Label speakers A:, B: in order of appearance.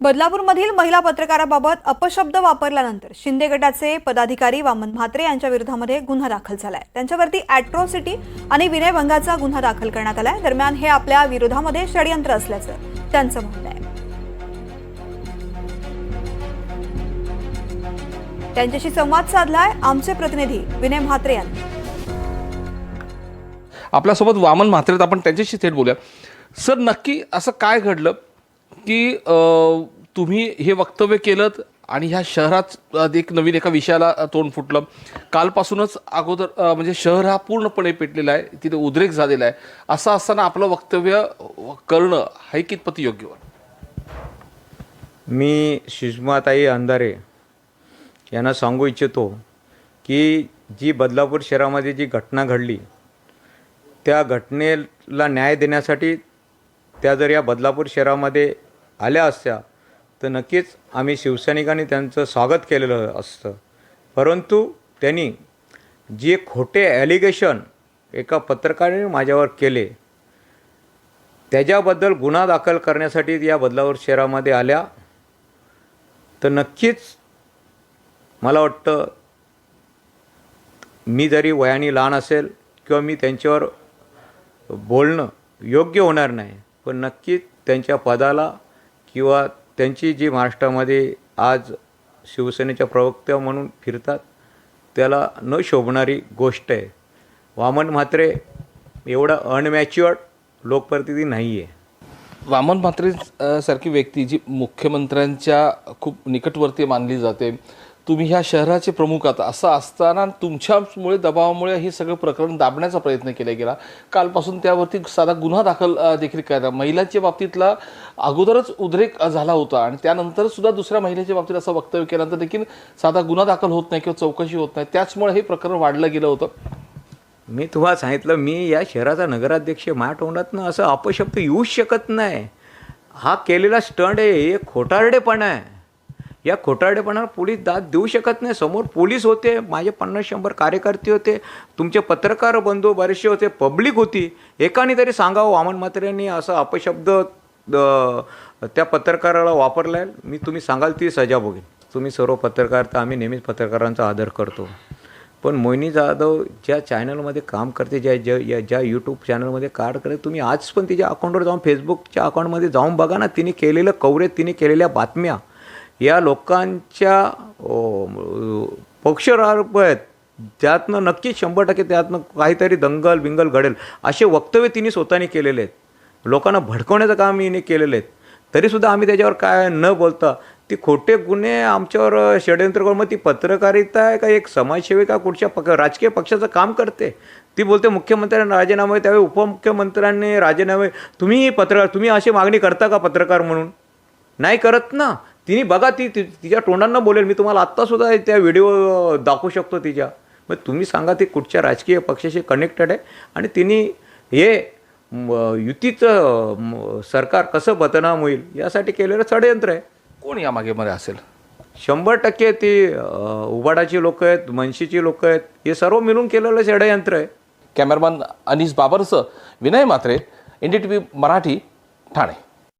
A: बदलापूरमधील महिला पत्रकाराबाबत अपशब्द वापरल्यानंतर शिंदे गटाचे पदाधिकारी वामन म्हात्रे यांच्या विरोधामध्ये गुन्हा दाखल झालाय. त्यांच्यावरती अॅट्रॉसिटी आणि विनयभंगाचा गुन्हा दाखल करण्यात आलाय. दरम्यान हे आपल्या विरोधामध्ये षडयंत्र असल्याचं त्यांचं म्हणणं आहे. त्यांच्याशी संवाद साधलाय आमचे प्रतिनिधी विनय म्हात्रे यांनी.
B: आपल्यासोबत वामन म्हात्रेत आपण त्यांच्याशी थेट बोलूया. सर नक्की असं काय घडलं? की तुम्ही हे वक्तव्य केलं आणि ह्या शहरात एक नवीन एका विषयाला तोंड फुटलं. कालपासूनच अगोदर म्हणजे शहर हा पूर्णपणे पेटलेला आहे तिथे उद्रेक झालेला आहे. असं असताना आपलं वक्तव्य करणं हे कितपत योग्य वाटतं?
C: मी सुषमाताई अंधारे यांना सांगू इच्छितो की जी बदलापूर शहरामध्ये जी घटना घडली त्या घटनेला न्याय देण्यासाठी त्या जर या बदलापूर शहरामध्ये आल्या असत्या तर नक्कीच आम्ही शिवसैनिकांनी त्यांचं स्वागत केलेलं असतं. परंतु त्यांनी जे खोटे ॲलिगेशन एका पत्रकाराने माझ्यावर केले त्याच्याबद्दल गुन्हा दाखल करण्यासाठी या बदलापूर शहरामध्ये आल्या तर नक्कीच मला वाटतं मी जरी वयाने लहान असेल किंवा मी त्यांच्यावर बोलणं योग्य होणार नाही पण नक्कीच त्यांच्या पदाला किंवा त्यांची जी महाराष्ट्रामध्ये आज शिवसेनेच्या प्रवक्त्या म्हणून फिरतात त्याला न शोभणारी गोष्ट आहे. वामन म्हात्रे एवढा अनमॅच्युअर्ड लोकप्रतिनिधी नाही आहे
B: वामन म्हात्रे सारखी व्यक्ती जी मुख्यमंत्र्यांच्या खूप निकटवर्ती मानली जाते तुम्ही ह्या शहराचे प्रमुख आता. असं असताना तुमच्यामुळे दबावामुळे हे सगळं प्रकरण दाबण्याचा प्रयत्न केला गेला. कालपासून त्यावरती साधा गुन्हा दाखल देखील करायला महिलांच्या बाबतीतला अगोदरच उद्रेक झाला होता आणि त्यानंतर सुद्धा दुसऱ्या महिलेच्या बाबतीत असं वक्तव्य केल्यानंतर देखील साधा गुन्हा दाखल होत नाही किंवा चौकशी होत नाही. त्याचमुळे हे प्रकरण वाढलं गेलं होतं.
C: मी तुम्हाला सांगितलं मी या शहराचा नगराध्यक्ष माझ्या तोंडातनं असं अपशब्द येऊच शकत नाही. हा केलेला स्टंट आहे हे खोटारडेपणा आहे. या खोटारडेपणाला पोलीस दाद देऊ शकत नाही. समोर पोलीस होते माझे पन्नास शंभर कार्यकर्ते होते तुमचे पत्रकार बंधू बरेचसे होते पब्लिक होती. एकाने तरी सांगावं वामन म्हात्रेंनी असा अपशब्द त्या पत्रकाराला वापरला आहे मी तुम्ही सांगाल ती सजा बघेन. तुम्ही सर्व पत्रकार तर आम्ही नेहमीच पत्रकारांचा आदर करतो. पण मोहिनी जाधव ज्या चॅनलमध्ये काम करते ज्या ज्या या- ज्या यूट्यूब चॅनलमध्ये कार्ड करते तुम्ही आज पण तिच्या अकाउंटवर जाऊन फेसबुकच्या अकाउंटमध्ये जाऊन बघा ना तिने केलेलं कवरेज तिने केलेल्या बातम्या. या लोकांच्या अं, आहेत. त्यातनं नक्कीच शंभर टक्के त्यातनं काहीतरी दंगल बिंगल घडेल. असे वक्तव्य तिने स्वतःने केलेले आहेत. लोकांना भडकवण्याचं काम हिने केलेलं आहेत. तरीसुद्धा आम्ही त्याच्यावर काय न बोलता ती खोटे गुन्हे आमच्यावर षडयंत्र करून मग ती पत्रकारिता आहे का एक समाजसेविका कुठच्या पक्ष राजकीय पक्षाचं काम करते? ती बोलते मुख्यमंत्र्यांना राजीनामे त्यावेळी उपमुख्यमंत्र्यांनी राजीनामे तुम्ही पत्रकार तुम्ही अशी मागणी करता का पत्रकार म्हणून? नाही करत ना. तिने बघा ती ती- तिच्या तोंडांना बोलेल. मी तुम्हाला आत्तासुद्धा त्या व्हिडिओ दाखवू शकतो तिच्या. मग तुम्ही सांगा ती कुठच्या राजकीय पक्षाशी कनेक्टेड आहे? आणि तिने हे युतीचं सरकार कसं बदनाम होईल यासाठी केलेलं षडयंत्र आहे.
B: कोण यामागे मध्ये असेल?
C: शंभर टक्के ती उबाडाची लोक आहेत मनशीची लोक आहेत हे सर्व मिळून केलेलं षडयंत्र आहे.
B: Cameraman Anis बाबरसह Vinay Matre N D T V Marathi Thane.